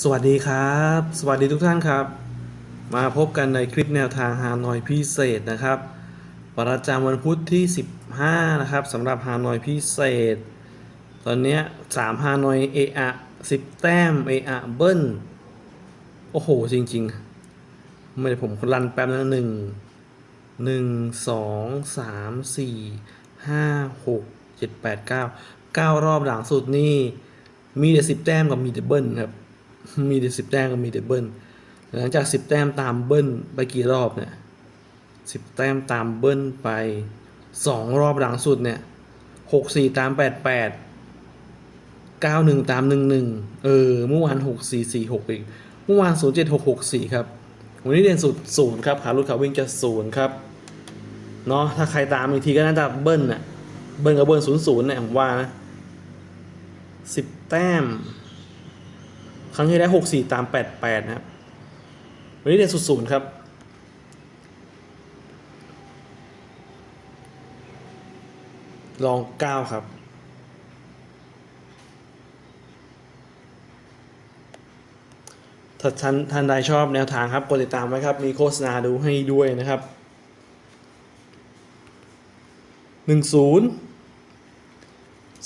สวัสดีครับ สวัสดีทุกท่านครับ มาพบกันในคลิปแนวทางฮานอยพิเศษนะครับ ประจำวันพุธที่ 15 นะครับสำหรับฮานอยพิเศษ ตอนนี้ย3ฮานอยเออะ10แต้มเออะเบิ้ลโอ้โห จริง ๆ ไม่ได้ผมรันแป๊บนะหนึ่งหนึ่งสองสามสี่ห้าหกเจ็ดแปดเก้าเก้ารอบหลังสุดนี่ มีแต่สิบแต้มกับมีแต่เบิ้ลครับ มีแต่สิบแต้มกับมีแต่เบิ้ลหลังจากสิบแต้มตามเบิ้ลไปกี่รอบเนี่ยสิบแต้มตามเบิ้ลไปสองรอบหลังสุดเนี่ยหกสี่ตามแปดแปดเก้าหนึ่งตามหนึ่งหนึ่งเออเมื่อวานหกสี่สี่หกอีกเมื่อวานศูนย์เจ็ดหกหกสี่ครับ วันนี้เด่นสุดศูนย์ครับขาลุดขาวิ่งจะศูนย์ครับเนาะถ้าใครตามอีกทีก็น่าจะเบิ้ลน่ะเบิ้ลกับเบิ้ลศูนย์ศูนย์เนี่ยผมว่านะสิบแต้ม ครั้งที่แล้วหกสี่ตามแปดแปดนะครับ วันนี้เด่นสุดศูนย์ครับ ลองเก้าครับ ถ้าท่านท่านใดชอบแนวทางครับ กดติดตามไว้ครับ มีโฆษณาดูให้ด้วยนะครับหนึ่งศูนย์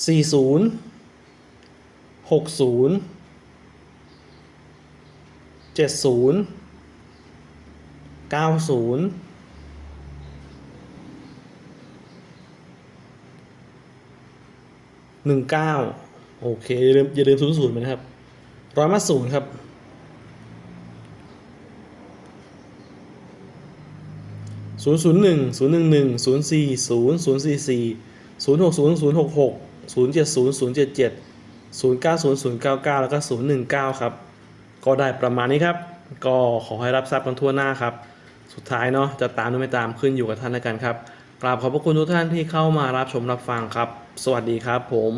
สี่ศูนย์หกศูนย์ เจ็ดศูนย์เก้าศูนย์หนึ่งเก้าโอเค อย่าลืมอย่าลืมศูนย์ศูนย์ไปนะครับร้อยมาศูนย์ครับศูนย์ศูนย์หนึ่งศูนย์หนึ่งหนึ่งศูนย์สี่ศูนย์ศูนย์สี่สี่ศูนย์หกศูนย์ศูนย์หกหกศูนย์เจ็ดศูนย์ศูนย์เจ็ดเจ็ดศูนย์เก้าศูนย์ศูนย์เก้าเก้าแล้วก็ศูนย์หนึ่งเก้าครับ ก็ได้ประมาณนี้ครับ ก็ขอให้รับทราบกันทั่วหน้าครับ สุดท้ายเนาะจะตามหรือไม่ตามขึ้นอยู่กับท่านแล้วกันครับกราบขอบพระคุณทุกท่านที่เข้ามารับชมรับฟังครับ สวัสดีครับผม